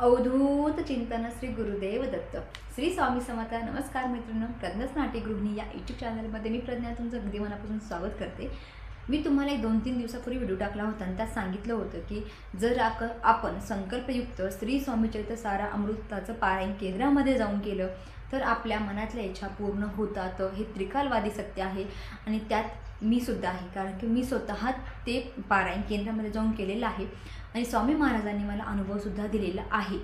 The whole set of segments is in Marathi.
अवधूत चिंतन श्री गुरुदेव दत्त. श्री स्वामी समर्थ नमस्कार मित्रांनो. प्रज्ञाच नाट्यगृहिणी या यूट्यूब चॅनलमध्ये मी प्रज्ञा तुमचं अगदी मनापासून स्वागत करते. मी तुम्हाला एक दोन तीन दिवसापूर्वी व्हिडिओ टाकला होता आणि त्यात सांगितलं होतं की जर आक आपण संकल्पयुक्त श्री स्वामीचरित्र सारा अमृताचं पारायण केंद्रामध्ये जाऊन केलं तर आपल्या मनातल्या इच्छा पूर्ण होतात. हे त्रिकालवादी सत्य आहे. आणि त्यात मी सुद्धा आहे कारण की मी स्वतः ते पारायण केंद्रामध्ये जाऊन केलेलं आहे आणि स्वामी महाराजांनी मला अनुभवसुद्धा दिलेला आहे.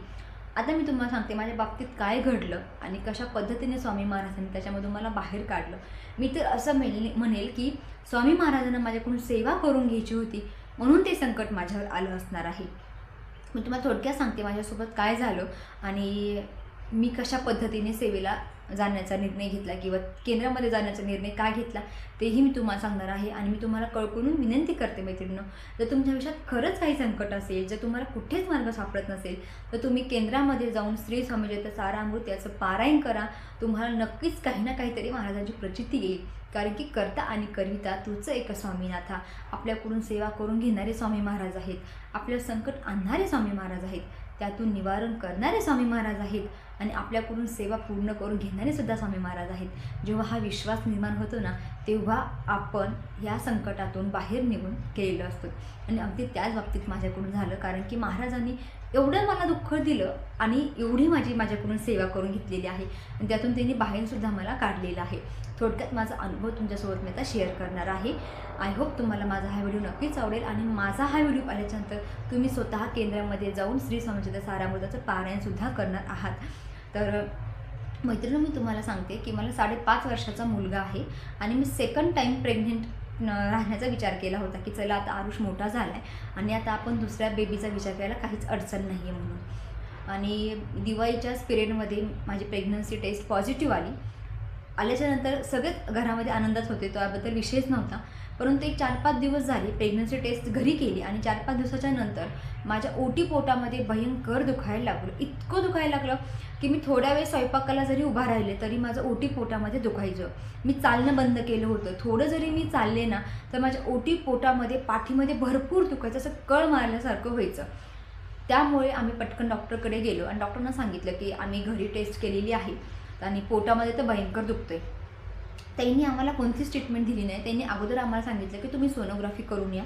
आता मी तुम्हाला सांगते माझ्या बाबतीत काय घडलं आणि कशा पद्धतीने स्वामी महाराजांनी त्याच्यामधून मला बाहेर काढलं. मी तर असं म्हणेल म्हणेल की स्वामी महाराजांना माझ्याकडून सेवा करून घ्यायची होती म्हणून ते संकट माझ्यावर आलं असणार आहे. मी तुम्हाला थोडक्यात सांगते माझ्यासोबत काय झालं आणि मी कशा पद्धतीने सेवेला जाण्याचा निर्णय घेतला किंवा केंद्रामध्ये जाण्याचा निर्णय का घेतला तेही मी तुम्हाला सांगणार आहे आणि मी तुम्हाला कळकळून विनंती करते मैत्रिणीनं जर तुमच्या आयुष्यात खरंच काही संकट असेल जर तुम्हाला कुठेच मार्ग सापडत नसेल तर तुम्ही केंद्रामध्ये जाऊन श्री स्वामीचरित्र सारामृत याचं पारायण करा. तुम्हाला नक्कीच काही ना काहीतरी महाराजांची प्रचिती येईल. कारण की करता आणि कविता तुझं एक स्वामीनाथा. आपल्याकडून सेवा करून घेणारे स्वामी महाराज आहेत. आपलं संकट आणणारे स्वामी महाराज आहेत. त्यातून निवारण करणारे स्वामी महाराज आहेत. आणि आपल्याकडून सेवा पूर्ण करून घेणारे सुद्धा स्वामी महाराज आहेत. जेव्हा हा विश्वास निर्माण होतो ना तेव्हा आपण या संकटातून बाहेर निघून गेलेलो असतो. आणि अगदी त्याच बाबतीत माझ्याकडून झालं. कारण की महाराजांनी एवढं मला दुःख दिलं आणि एवढी माझी माझ्याकडून सेवा करून घेतलेली आहे. आणि त्यातून त्यांनी बाहेरसुद्धा मला काढलेलं आहे. थोडक्यात माझा अनुभव तुमच्यासोबत मी आता शेअर करणार आहे. आय होप तुम्हाला माझा हा व्हिडिओ नक्कीच आवडेल आणि माझा हा व्हिडिओ पाहिल्याच्यानंतर तुम्ही स्वतः केंद्रामध्ये जाऊन श्री स्वामीचंद्र सारामृताचं पारायणसुद्धा करणार आहात. तर मैत्रिणी मी तुम्हाला सांगते की मला साडेपाच वर्षाचा मुलगा आहे आणि मी सेकंड टाईम प्रेग्नेंट राहण्याचा विचार केला होता की चला आता आरुष मोठा झाला आहे आणि आता आपण दुसऱ्या बेबीचा विचार करायला काहीच अडचण नाही आहे म्हणून. आणि दिवाळीच्याच पिरियडमध्ये माझी प्रेग्नन्सी टेस्ट पॉझिटिव्ह आली. आल्याच्यानंतर सगळेच घरामध्ये आनंदात होते त्याबद्दल विषयच नव्हता. परंतु एक चार पाच दिवस झाले प्रेग्नन्सी टेस्ट घरी केली आणि चार पाच दिवसाच्या नंतर माझ्या ओटी पोटामध्ये भयंकर दुखायला लागलं. इतकं दुखायला लागलं की मी थोड्या वेळ स्वयंपाकाला जरी उभा राहिले तरी माझं ओटी पोटामध्ये दुखायचं. मी चालणं बंद केलं होतं. थोडं जरी मी चालले ना तर माझ्या ओटी पोटामध्ये पाठीमध्ये भरपूर दुखायचं असं कळ मारल्यासारखं व्हायचं. त्यामुळे आम्ही पटकन डॉक्टरकडे गेलो आणि डॉक्टरना सांगितलं की आम्ही घरी टेस्ट केलेली आहे. आणि पोटामध्ये तर भयंकर दुखतंय. त्यांनी आम्हाला कोणतीच ट्रीटमेंट दिली नाही. त्यांनी अगोदर आम्हाला सांगितलं की तुम्ही सोनोग्राफी करून या.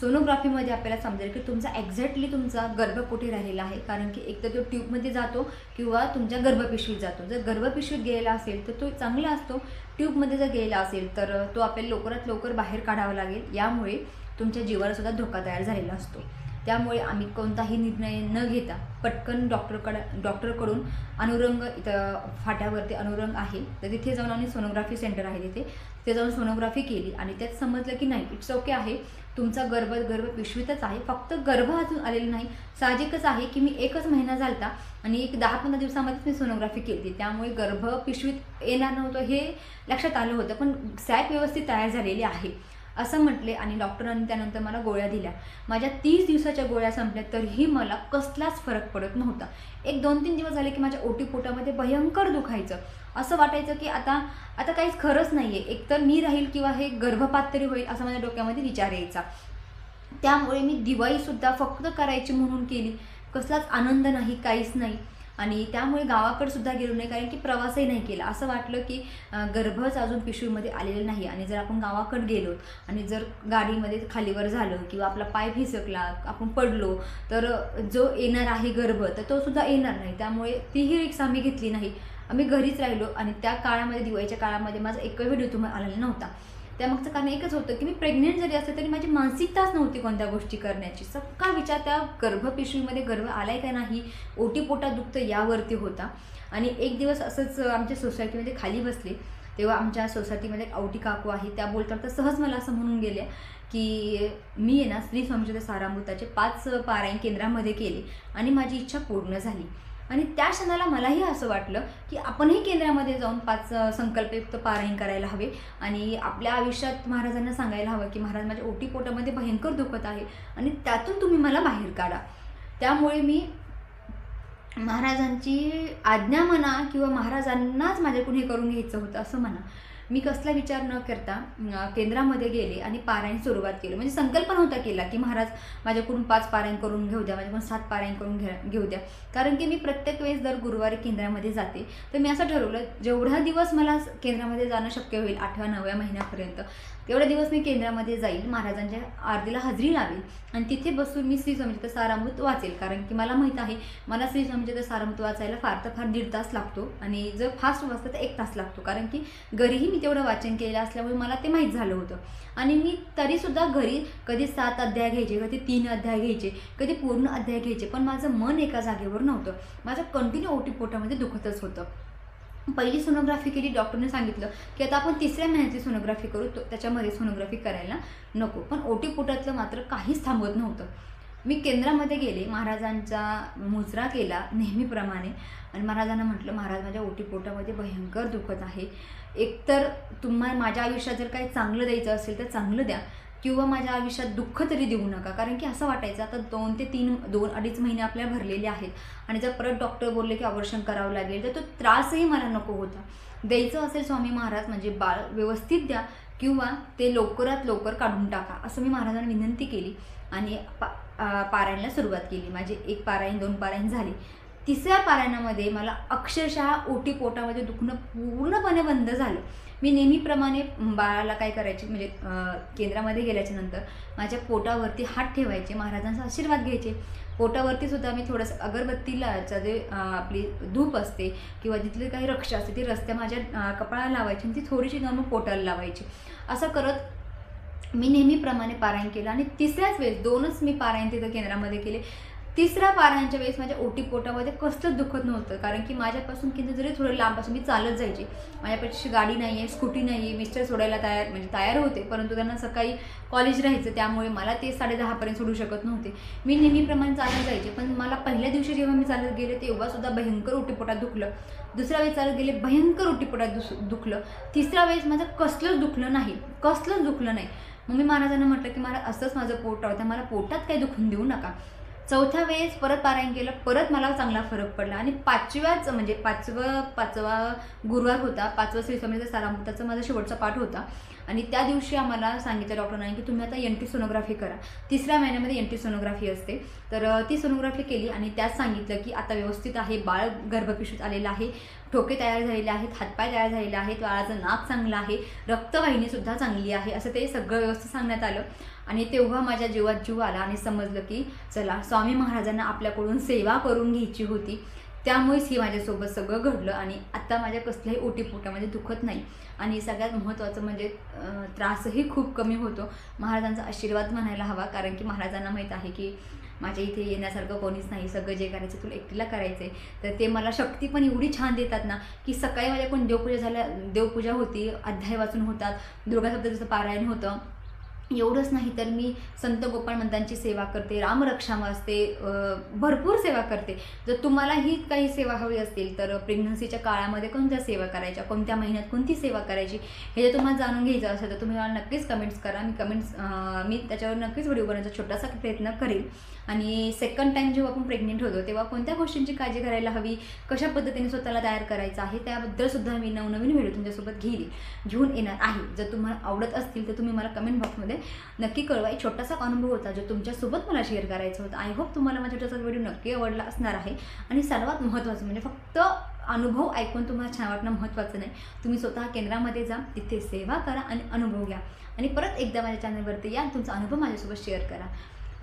सोनोग्राफीमध्ये आपल्याला समजेल की तुमचा एक्झॅक्टली तुमचा गर्भ कुठे राहिलेला आहे. कारण की एक तर तो ट्यूबमध्ये जातो किंवा तुमच्या गर्भपिशवीत जातो. जर गर्भपिशवीत गेलेला असेल तर तो चांगला असतो. ट्यूबमध्ये जर गेला असेल तर तो आपल्याला लवकरात लवकर बाहेर काढावा लागेल. यामुळे तुमच्या जीवाला सुद्धा धोका तयार झालेला असतो. त्यामुळे आम्ही कोणताही निर्णय न घेता पटकन डॉक्टरकडं डॉक्टरकडून अनुरंग इथं फाट्यावरती अनुरंग आहे. तर तिथे जाऊन आम्ही सोनोग्राफी सेंटर आहे तिथे. तिथे जाऊन सोनोग्राफी केली आणि त्यात समजलं की नाही इट्स ओके आहे. तुमचा गर्भ गर्भ पिशवीतच आहे. फक्त गर्भ अजून आलेला नाही. साहजिकच आहे की मी एकच महिना झालता आणि एक दहा पंधरा दिवसामध्येच मी सोनोग्राफी केली. त्यामुळे गर्भ पिशवीत येणार नव्हतं हे लक्षात आलं होतं पण सॅप व्यवस्थित तयार झालेली आहे. असं म्हटले आणि डॉक्टरांनी त्यानंतर मला गोळ्या दिल्या. माझ्या तीस दिवसाच्या गोळ्या संपल्या तरीही मला कसलाच फरक पडत नव्हता. एक दोन तीन दिवस झाले की माझ्या ओटी पोटामध्ये भयंकर दुखायचं. असं वाटायचं की आता आता काहीच खरंच नाही आहे एकतर मी राहील किंवा हे गर्भपात तरी होईल असा माझ्या डोक्यामध्ये विचार यायचा. त्यामुळे मी दिवाळीसुद्धा फक्त करायची म्हणून केली. कसलाच आनंद नाही काहीच नाही. आणि त्यामुळे गावाकडे सुद्धा गेलो नाही कारण की प्रवासही नाही केला. असं वाटलं की गर्भच अजून पिशवीमध्ये आलेलं नाही. आणि जर आपण गावाकडे गेलो आणि जर गाडीमध्ये खालीवर झालं किंवा आपला पाय फिसकला आपण पडलो तर जो येणार आहे गर्भ तर तो सुद्धा येणार नाही. त्यामुळे तीही रिक्स आम्ही घेतली नाही. आम्ही घरीच राहिलो आणि त्या काळामध्ये दिवाळीच्या काळामध्ये माझा एकही व्हिडिओ तुम्हाला आलेला नव्हता. त्यामागचं कारण एकच होतं की मी प्रेग्नेंट जरी असते तरी माझी मानसिकताच नव्हती कोणत्या गोष्टी करण्याची. सगळा विचार त्या गर्भपिशवीमध्ये गर्भ आलाय का नाही ओटीपोटा दुखतं यावरती होता. आणि एक दिवस असंच आमच्या सोसायटीमध्ये खाली बसले. तेव्हा आमच्या सोसायटीमध्ये एक औटी काकू आहे त्या बोलतात तर सहज मला असं म्हणून गेल्या की मी आहे ना श्री स्वामीच्या सारामृताचे पाच पारायण केंद्रामध्ये केले आणि माझी इच्छा पूर्ण झाली. आणि त्या क्षणाला मलाही असं वाटलं की आपणही केंद्रामध्ये जाऊन पाच संकल्पयुक्त पारायण करायला हवे. आणि आपल्या आयुष्यात महाराजांना सांगायला हवं की महाराज माझ्या ओटी पोटामध्ये भयंकर दुखत आहे आणि त्यातून तुम्ही मला बाहेर काढा. त्यामुळे मी महाराजांची आज्ञा म्हणा किंवा महाराजांनाच माझ्याकडून हे करून घ्यायचं होतं असं म्हणा. मी कसला विचार न करता केंद्रामध्ये गेले आणि पारायण सुरुवात केली. म्हणजे संकल्पना होता केला की महाराज माझ्याकडून पाच पारायण करून घेऊ द्या माझ्याकडून सात पारायण करून घ्या घेऊ द्या. कारण की मी प्रत्येक वेळेस दर गुरुवारी केंद्रामध्ये जाते. तर मी असं ठरवलं जेवढा दिवस मला केंद्रामध्ये जाणं शक्य होईल आठव्या नवव्या महिन्यापर्यंत तेवढ्या दिवस मी केंद्रामध्ये जाईल महाराजांच्या आरतीला हजेरी लावेल आणि तिथे बसून मी श्री स्वामीचं सारामृत वाचेल. कारण की मला माहीत आहे मला श्री स्वामीचं सारामृत वाचायला फार तर फार दीड तास लागतो आणि जर फास्ट वाचतं तर एक तास लागतो. कारण की घरीही मी तेवढं वाचन केलेलं असल्यामुळे मला ते माहीत झालं होतं. आणि मी तरीसुद्धा घरी कधी सात अध्याय घ्यायचे कधी तीन अध्याय घ्यायचे कधी पूर्ण अध्याय घ्यायचे पण माझं मन एका जागेवर नव्हतं. माझं कंटिन्यू ओटी पोटामध्ये दुखतच होतं. पहिली सोनोग्राफी केली डॉक्टरने सांगितलं की आता आपण तिसऱ्या महिन्याची सोनोग्राफी करू तो त्याच्यामध्ये सोनोग्राफी करायला नको. पण ओटीपोटातलं मात्र काहीच थांबत नव्हतं. मी केंद्रामध्ये गेले महाराजांचा मुजरा केला नेहमीप्रमाणे. आणि महाराजांना म्हटलं महाराज माझ्या ओटीपोटामध्ये भयंकर दुखत आहे. एकतर तुम्हा माझ्या आयुष्यात जर काही चांगलं द्यायचं असेल तर चांगलं द्या. किंवा माझ्या आयुष्यात दुःख तरी देऊ नका. कारण की असं वाटायचं आता दोन ते तीन दोन अडीच महिने आपल्या भरलेले आहेत. आणि जर परत डॉक्टर बोलले की ऑपरेशन करावं लागेल तर तो त्रासही मला नको होता. द्यायचं असेल स्वामी महाराज म्हणजे बाळ व्यवस्थित द्या किंवा ते लवकरात लवकर काढून टाका असं मी महाराजांना विनंती केली. आणि पा पारायणला सुरुवात केली. माझे एक पारायण दोन पारायण झाली. तिसऱ्या पारायणामध्ये मला अक्षरशः ओटी पोटामध्ये दुखणं पूर्णपणे बंद झालं. मी नेहमीप्रमाणे बाळाला काय करायचे म्हणजे केंद्रामध्ये गेल्याच्यानंतर माझ्या पोटावरती हात ठेवायचे महाराजांचा आशीर्वाद घ्यायचे. पोटावरती सुद्धा मी थोडंसं अगरबत्तीलाचा जे आपली धूप असते किंवा जिथली काही रक्षा असते ती रस्त्या माझ्या कपाळाला लावायची आणि ती थोडीशी जाऊन पोटाला लावायची. असं करत मी नेहमीप्रमाणे पारायण केलं आणि तिसऱ्याच वेळेस दोनच मी पारायण तिथं केंद्रामध्ये केले. तिसऱ्या पारायणच्या वेळेस माझ्या ओटी पोटामध्ये कसलंच दुखत नव्हतं. कारण की माझ्यापासून केंद्र जरी थोडं लांब मी चालत जायची. माझ्यापाशी गाडी नाही आहे स्कूटी नाही आहे मिस्टर सोडायला तयार म्हणजे तयार होते. परंतु त्यांना सकाळी कॉलेज राहायचं त्यामुळे मला ते साडेदहापर्यंत सोडू शकत नव्हते. मी नेहमीप्रमाणे चालत जायचे पण मला पहिल्या दिवशी जेव्हा मी चालत गेले तेव्हासुद्धा भयंकर ओटीपोटात दुखलं. दुसऱ्या वेळेस चालत गेले भयंकर ओटीपोटात दुस दुखलं. तिसऱ्या वेळेस माझं कसलंच दुखलं नाही. कसलंच दुखलं नाही. मग मी महाराजांना म्हटलं की मला असंच माझं पोट राहतं मला पोटात काही दुखून देऊ नका. चौथ्या वेळेस परत पारायण केलं परत मला चांगला फरक पडला. आणि पाचव्याच म्हणजे पाचवा पाचवा गुरुवार होता पाचवा श्री स्वामीचा सारामृताचा माझा शेवटचा पाठ होता. आणि त्या दिवशी आम्हाला सांगितलं डॉक्टरांनी की तुम्ही आता एन टी सोनोग्राफी करा. तिसऱ्या महिन्यामध्ये एन टी सोनोग्राफी असते. तर ती सोनोग्राफी केली आणि त्यात सांगितलं की आता व्यवस्थित आहे बाळ गर्भपिशूत आलेलं आहे. ठोके तयार झालेले आहेत हातपाय तयार झालेले आहेत बाळाचं नाक चांगलं आहे रक्तवाहिनीसुद्धा चांगली आहे असं ते सगळं व्यवस्थित सांगण्यात आलं. आणि तेव्हा माझ्या जीवात जीव आला आणि समजलं की चला स्वामी महाराजांना आपल्याकडून सेवा करून घ्यायची होती. त्यामुळेच ही माझ्यासोबत सगळं घडलं आणि आत्ता माझ्या कसल्याही ओटीपोटामध्ये दुखत नाही. आणि सगळ्यात महत्त्वाचं म्हणजे त्रासही खूप कमी होतो. महाराजांचा आशीर्वाद म्हणायला हवा कारण की महाराजांना माहीत आहे की माझ्या इथे येण्यासारखं कोणीच नाही. सगळं जे करायचं तुला एकटीला करायचं आहे तर ते मला शक्ती पण एवढी छान देतात ना की सकाळी माझ्याकडून देवपूजा झाल्या देवपूजा होती अध्याय वाचून होतात. दुर्गा सप्ततीचं पारायण होतं. एवढंच नाही तर मी संत गोपाळ मंतांची सेवा करते रामरक्षा असते भरपूर सेवा करते. जर तुम्हाला ही काही सेवा हवी असतील तर प्रेग्नन्सीच्या काळामध्ये कोणत्या सेवा करायच्या कोणत्या महिन्यात कोणती सेवा करायची हे जर तुम्हाला जाणून घ्यायचं असेल तर तुम्ही मला नक्कीच कमेंट्स करा. मी कमेंट्स मी त्याच्यावर नक्कीच व्हिडिओ बनवायचा छोटासा प्रयत्न करेल आणि सेकंड टाईम जेव्हा आपण प्रेग्नेंट होतो तेव्हा कोणत्या गोष्टींची काळजी करायला हवी? कशा पद्धतीने स्वतःला तयार करायचं आहे? त्याबद्दल सुद्धा मी नवनवीन व्हिडिओ तुमच्यासोबत घेईल घेऊन येणार आहे. जर तुम्हाला आवडत असतील तर तुम्ही मला कमेंट बॉक्समध्ये नक्की कळवा. एक छोटासा अनुभव होता जो तुमच्यासोबत मला शेअर करायचा होता. आय होप तुम्हाला माझा छोटासा व्हिडिओ नक्की आवडला असणार आहे. आणि सर्वात महत्त्वाचं म्हणजे फक्त अनुभव ऐकून तुम्हाला छान वाटणं महत्त्वाचं नाही. तुम्ही स्वतः केंद्रामध्ये जा तिथे सेवा करा आणि अनुभव घ्या. आणि परत एकदा माझ्या चॅनलवरती या तुमचा अनुभव माझ्यासोबत शेअर करा.